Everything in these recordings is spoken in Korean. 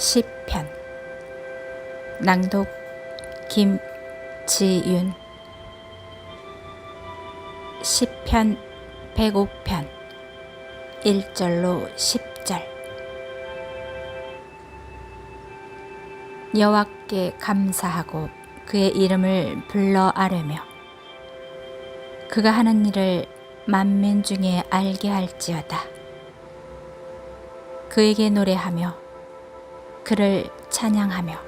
시편. 낭독 김지윤. 시편 105편. 1절로 10절. 여호와께 감사하고 그의 이름을 불러 아뢰며 그가 하는 일을 만민 중에 알게 할지어다. 그에게 노래하며 그를 찬양하며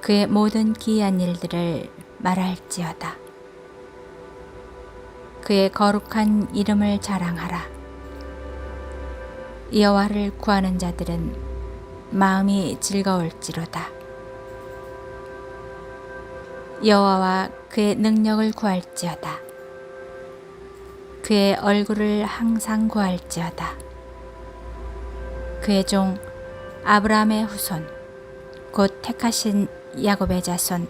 그의 모든 기이한 일들을 말할지어다. 그의 거룩한 이름을 자랑하라. 여호와를 구하는 자들은 마음이 즐거울지로다. 여호와와 그의 능력을 구할지어다. 그의 얼굴을 항상 구할지어다. 그의 종 아브라함의 후손 곧 택하신 야곱의 자손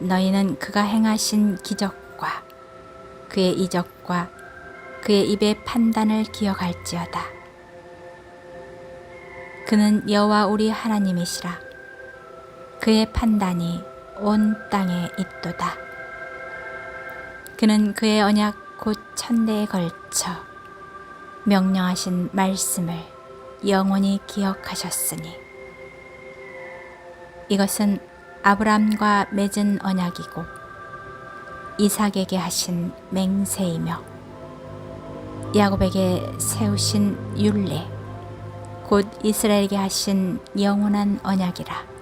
너희는 그가 행하신 기적과 그의 이적과 그의 입의 판단을 기억할지어다. 그는 여호와 우리 하나님이시라. 그의 판단이 온 땅에 있도다. 그는 그의 언약 곧 천대에 걸쳐 명령하신 말씀을 영원히 기억하셨으니. 이것은 아브람과 맺은 언약이고 이삭에게 하신 맹세이며 야곱에게 세우신 율례 곧 이스라엘에게 하신 영원한 언약이라